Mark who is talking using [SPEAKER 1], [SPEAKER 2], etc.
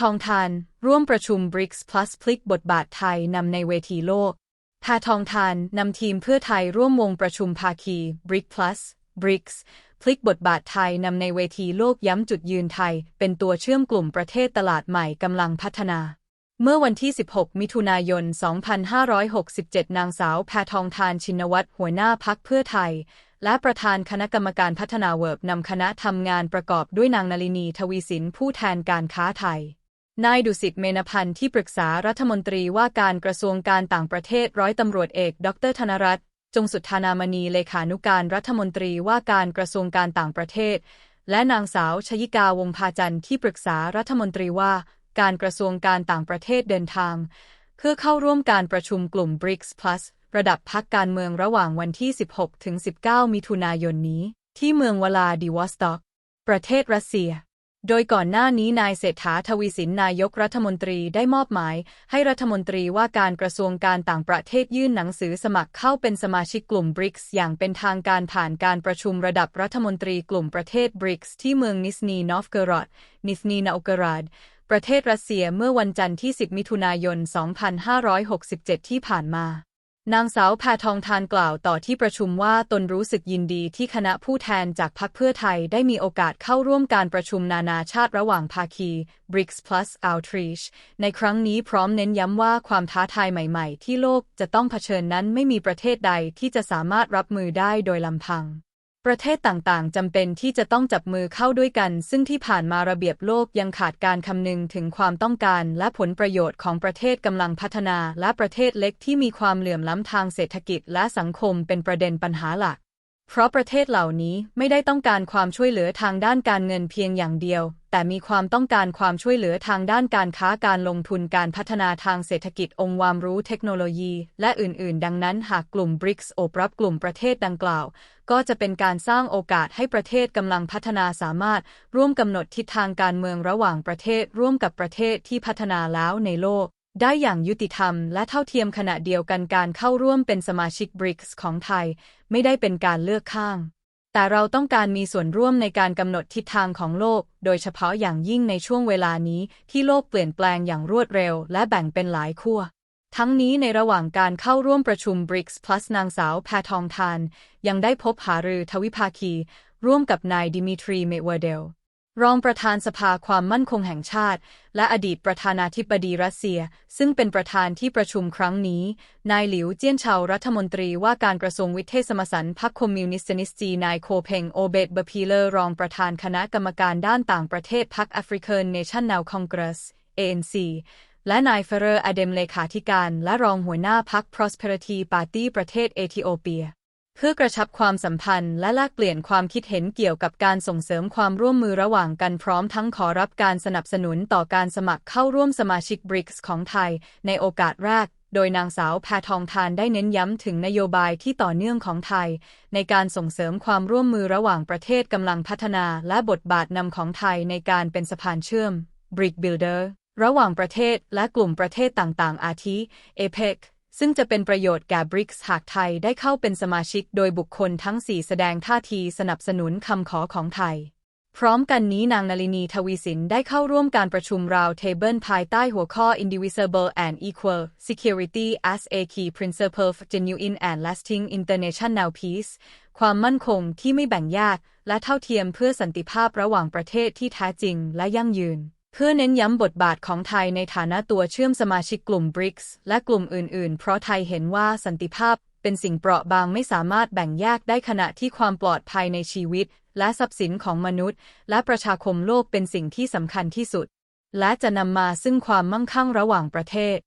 [SPEAKER 1] ทองทาน ร่วมประชุม BRICS Plus พลิกบทบาทไทยนำในเวทีโลกแพทองทานนำทีมเพื่อไทยร่วมวงประชุมภาคี BRIC Plus BRICS พลิกบทบาทไทยนำในเวทีโลกย้ำจุดยืนไทย เป็นตัวเชื่อมกลุ่มประเทศตลาดใหม่กำลังพัฒนา เมื่อวันที่ 16 มิถุนายน 2567 นางสาวแพทองทานชินวัตรหัวหน้าพักเพื่อไทย และประธานคณะกรรมการพัฒนาเวิร์บนำคณะทำงานประกอบด้วยนางนลินีทวีสินผู้แทนการค้าไทย นายดุสิตเมนพันธ์ที่ปรึกษารัฐมนตรีว่าการกระทรวงการต่างประเทศร้อยตำรวจเอก ดรธนรัตน์จงสุทธานามณีเลขานุการรัฐมนตรีว่าการกระทรวงการต่างประเทศ และนางสาวชยิกาวงพาจันทร์ที่ปรึกษารัฐมนตรีว่าการกระทรวงการต่างประเทศเดินทาง เพื่อเข้าร่วมการประชุมกลุ่ม BRICS Plus ระดับพักการเมืองระหว่างวันที่ 16 ถึง 19 มิถุนายนนี้ ที่เมืองวลาดิวอสต็อก ประเทศรัสเซีย โดยก่อนหน้านี้นายเศรษฐาทวีสินนายกรัฐมนตรีได้มอบหมาย ให้รัฐมนตรีว่าการกระทรวงการต่างประเทศยื่นหนังสือสมัครเข้าเป็นสมาชิกกลุ่ม BRICS อย่างเป็นทางการผ่านการประชุมระดับรัฐมนตรีกลุ่มประเทศ BRICS ที่เมืองนิสนีนอฟเกรอดนิสนีนาอกราดประเทศรัสเซียเมื่อวันจันทร์ที่ 10 มิถุนายน 2567 ที่ผ่านมา นางสาวแพทองทานกล่าวต่อที่ประชุมว่าตนรู้สึกยินดีที่คณะผู้แทนจากพรรคเพื่อไทยได้มีโอกาสเข้าร่วมการประชุมนานาชาติระหว่างภาคี BRICS Plus Outreach ในครั้งนี้พร้อมเน้นย้ำว่าความท้าทายใหม่ๆ ที่โลกจะต้องเผชิญนั้นไม่มีประเทศใดที่จะสามารถรับมือได้โดยลำพัง ประเทศต่างๆจำเป็นที่จะต้องจับมือเข้าด้วยกัน ซึ่งที่ผ่านมาระเบียบโลกยังขาดการคำนึงถึงความต้องการและผลประโยชน์ของประเทศกำลังพัฒนา และประเทศเล็กที่มีความเหลื่อมล้ำทางเศรษฐกิจและสังคมเป็นประเด็นปัญหาหลัก เพราะประเทศเหล่านี้ไม่ได้ต้องการความช่วยเหลือทางด้านการเงินเพียงอย่างเดียว แต่มีความต้องการความช่วยเหลือทางด้านการค้าการลงทุนการพัฒนาทางเศรษฐกิจองค์ความรู้เทคโนโลยี และอื่นๆ ดังนั้นหากกลุ่ม BRICS โอบรับกลุ่มประเทศดังกล่าว ก็จะเป็นการสร้างโอกาสให้ประเทศกำลังพัฒนาสามารถ ร่วมกำหนดทิศทางการเมืองระหว่างประเทศร่วมกับประเทศที่พัฒนาแล้วในโลก ได้อย่างยุติธรรมและเท่าเทียมขณะเดียวกันการเข้าร่วมเป็นสมาชิก BRICS ของไทย ไม่ได้เป็นการเลือกข้าง แต่เราต้องการมีส่วนร่วมในการกำหนดทิศทางของโลก โดยเฉพาะอย่างยิ่งในช่วงเวลานี้ที่โลกเปลี่ยนแปลงอย่างรวดเร็ว และแบ่งเป็นหลายขั้วทั้งนี้ในระหว่างการเข้าร่วมประชุม BRICS Plus นางสาวแพทองทาน ยังได้พบหารือทวิภาคี ร่วมกับนายดิมิทรี เมเวเดล รองประธานสภาความมั่นคงแห่งชาติ และอดีตประธานาธิบดีรัสเซีย ซึ่งเป็นประธานที่ประชุมครั้งนี้ นายหลิวเจี้ยนเฉารัฐมนตรีว่าการกระทรวงวิเทศสมสันพรรคคอมมิวนิสต์นิสจีนายโคเพงโอเบตเบพีเลอร์รองประธานคณะกรรมการด้านต่างประเทศพรรคแอฟริกันเนชั่นแนลคอนเกรส ANC และนายเฟเรอร์อเดมเลขาธิการ และรองหัวหน้าพรรค Prosperity Party ประเทศเอธิโอเปีย เพื่อกระชับความสัมพันธ์และแลกเปลี่ยนความคิดเห็นเกี่ยวกับการส่งเสริมความร่วมมือระหว่างกันพร้อมทั้งขอรับการสนับสนุนต่อการสมัครเข้าร่วมสมาชิก BRICS ของไทย ในโอกาสแรก โดยนางสาวแพทองทานได้เน้นย้ำถึงนโยบายที่ต่อเนื่องของไทย ในการส่งเสริมความร่วมมือระหว่างประเทศกำลังพัฒนา และบทบาทนำของไทยในการเป็นสะพานเชื่อม BRIC Builder ระหว่างประเทศและกลุ่มประเทศต่างๆ อาทิ APEC ซึ่งจะเป็นประโยชน์แก่บริกส์หากไทยได้เข้าเป็นสมาชิกโดยบุคคลทั้ง 4 แสดงท่าทีสนับสนุนคำขอของไทย พร้อมกันนี้นางนลินีทวีสินได้เข้าร่วมการประชุมราวเทเบิลภายใต้หัวข้อ Indivisible and Equal Security as a Key Principle for Genuine and Lasting International Peace ความมั่นคงที่ไม่แบ่งแยกและเท่าเทียมเพื่อสันติภาพระหว่างประเทศที่แท้จริงและยั่งยืน เพื่อเน้นย้ำบทบาทของไทยในฐานะตัวเชื่อมสมาชิกกลุ่ม BRICS และกลุ่มอื่น ๆ เพราะไทยเห็นว่าสันติภาพเป็นสิ่งเปราะบางไม่สามารถแบ่งแยกได้ขณะที่ความปลอดภัยในชีวิต และทรัพย์สินของมนุษย์ และประชาคมโลกเป็นสิ่งที่สำคัญที่สุด และจะนำมาซึ่งความมั่งคั่งระหว่างประเทศ